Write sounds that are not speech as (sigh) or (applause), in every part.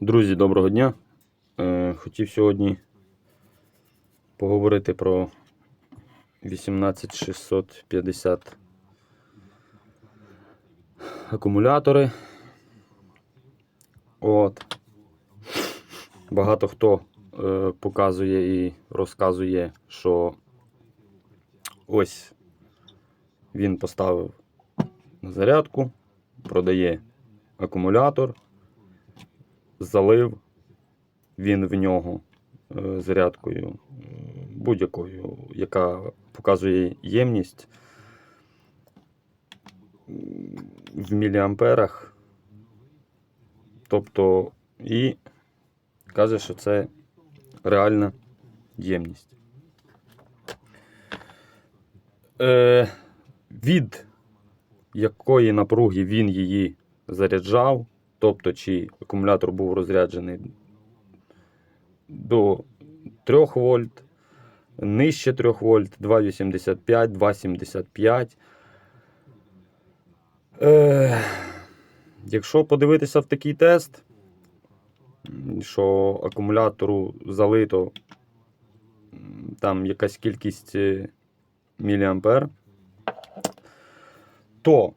Друзі, доброго дня. Е, Хотів сьогодні поговорити про 18650 акумулятори. От. Багато хто е, показує і розказує, що ось він поставив на зарядку, продає акумулятор залив він в нього е, зарядкою е, будь-якою, яка показує ємність в міліамперах. Тобто, і каже, що це реальна ємність. Е, від якої напруги він її заряджав, тобто чи акумулятор був розряджений до 3 вольт, нижче 3 вольт, 2,85, 2,75. Е, якщо подивитися в такий тест, що акумулятору залито там якась кількість міліампер, то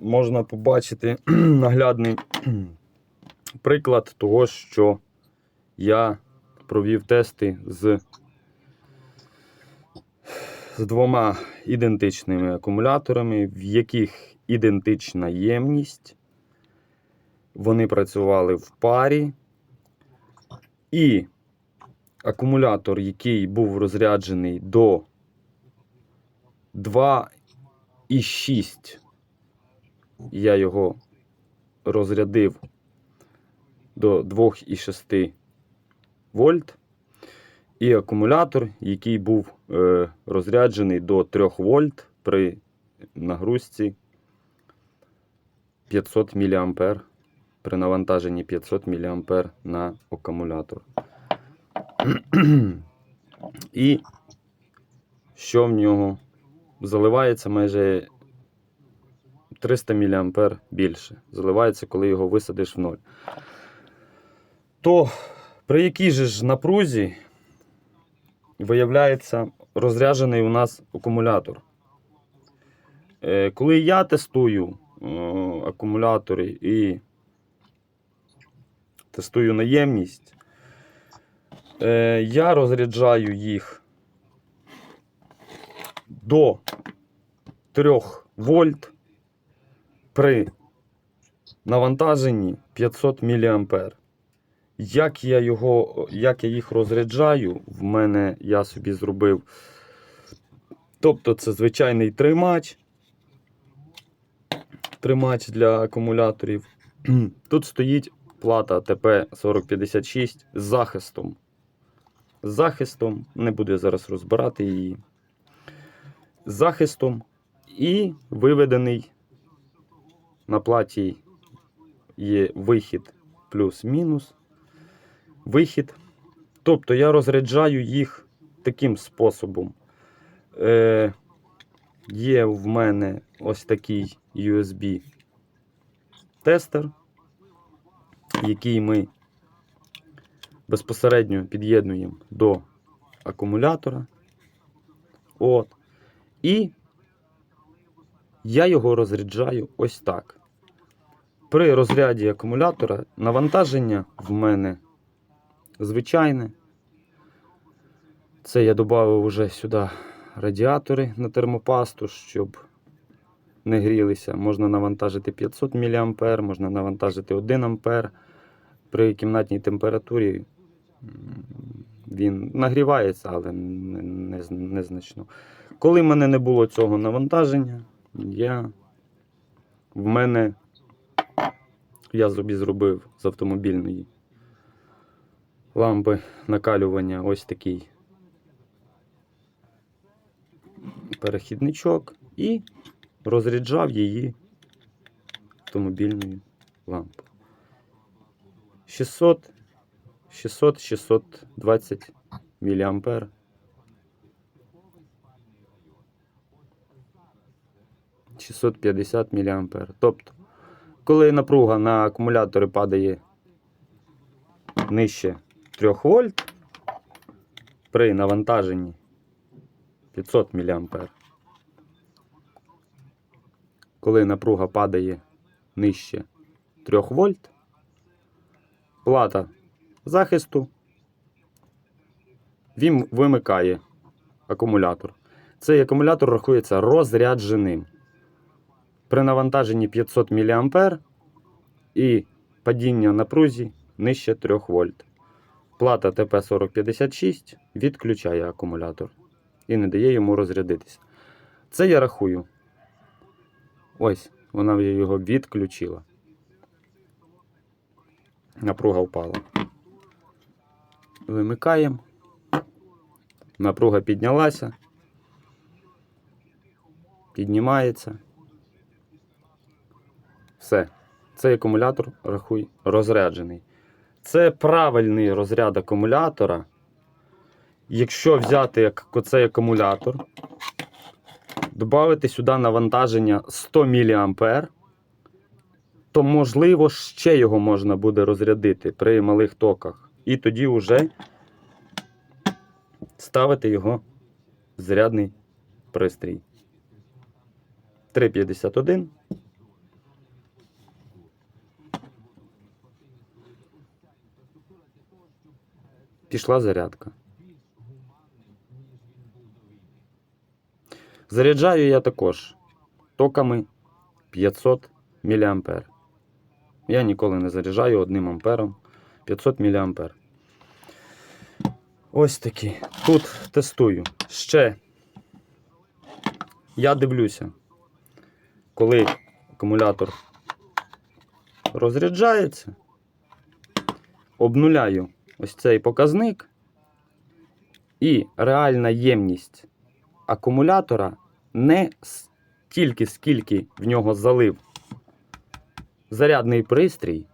можна побачити (clears throat) наглядний (clears throat) приклад того, що я провів тести з, з двома ідентичними акумуляторами, в яких ідентична ємність. Вони працювали в парі. І акумулятор, який був розряджений до 2,6 я його розрядив до 2,6 вольт. І акумулятор, який був е, розряджений до 3 вольт при нагрузці 500 мА, при навантаженні 500 мА на акумулятор. І що в нього заливається майже 300 мА більше. Заливається, коли його висадиш в ноль. То при якій же ж напрузі виявляється розряджений у нас акумулятор? Е, Коли я тестую е, акумулятори і тестую наємність, е, я розряджаю їх до 3 вольт при навантаженні 500 мА. Як я, його, як я їх розряджаю, в мене я собі зробив. Тобто це звичайний тримач. Тримач для акумуляторів. (clears throat) Тут стоїть плата ТП-4056 з захистом. З захистом, не буду зараз розбирати її. З захистом і виведений на платі є вихід плюс-мінус. Вихід. Тобто я розряджаю їх таким способом. Е, Є в мене ось такий USB-тестер, який ми безпосередньо під'єднуємо до акумулятора. От. І я його розряджаю ось так. При розряді акумулятора навантаження в мене звичайне. Це я додав вже сюди радіатори на термопасту, щоб не грілися. Можна навантажити 500 мА, можна навантажити 1 А. При кімнатній температурі він нагрівається, але не- не- незначно. Коли в мене не було цього навантаження, я в мене я собі зробив з автомобільної лампи накалювання ось такий перехідничок і розряджав її автомобільною лампою. 600 600 620 мА. Шістсот п'ятдесят мА. Тобто, коли напруга на акумулятори падає нижче 3 вольт при навантаженні 500 мА. Коли напруга падає нижче 3 вольт, плата захисту він вимикає акумулятор. Цей акумулятор рахується розрядженим. При навантаженні 500 мА і падіння напрузі нижче 3 вольт. Плата ТП4056 відключає акумулятор і не дає йому розрядитися. Це я рахую. Ось, вона його відключила. Напруга впала. Вимикаємо. Напруга піднялася. Піднімається. Все. Цей акумулятор, рахуй, розряджений. Це правильний розряд акумулятора. Якщо взяти як оцей акумулятор, додати сюди навантаження 100 мА, то можливо ще його можна буде розрядити при малих токах. І тоді вже ставити його в зарядний пристрій. 351. Пішла зарядка. Заряджаю я також токами 500 мА. Я ніколи не заряджаю одним ампером 500 мА. Ось такі. Тут тестую. Ще я дивлюся, коли акумулятор розряджається, обнуляю ось цей показник, і реальна ємність акумулятора не стільки, скільки в нього залив зарядний пристрій,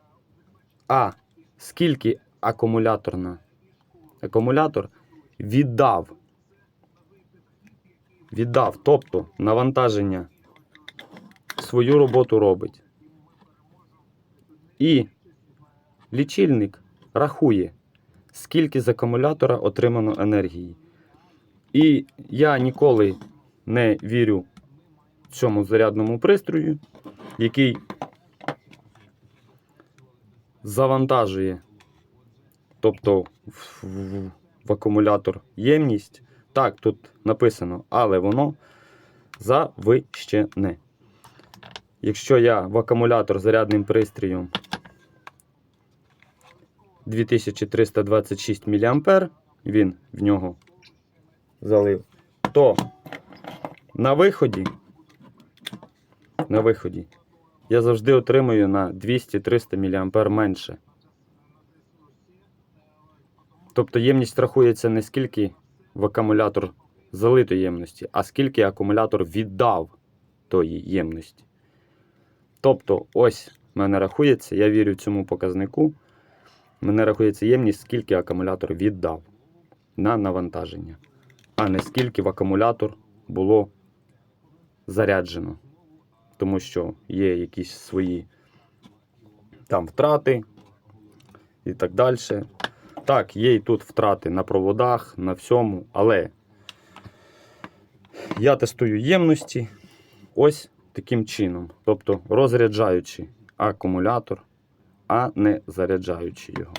а скільки акумуляторна, акумулятор віддав. Віддав, тобто навантаження свою роботу робить. І лічильник рахує, скільки з акумулятора отримано енергії. І я ніколи не вірю цьому зарядному пристрою, який завантажує, тобто в, в, в акумулятор ємність. Так, тут написано, але воно завищене. Якщо я в акумулятор зарядним пристроєм 2326 мА, він в нього залив, то на виході, на виході я завжди отримую на 200-300 мА менше. Тобто ємність рахується не скільки в акумулятор залитої ємності, а скільки акумулятор віддав тої ємності. Тобто, ось в мене рахується, я вірю цьому показнику. Мене рахується ємність, скільки акумулятор віддав на навантаження, а не скільки в акумулятор було заряджено. Тому що є якісь свої там втрати і так далі. Так, є і тут втрати на проводах, на всьому, але я тестую ємності ось таким чином. Тобто розряджаючи акумулятор, а не заряджаючи його.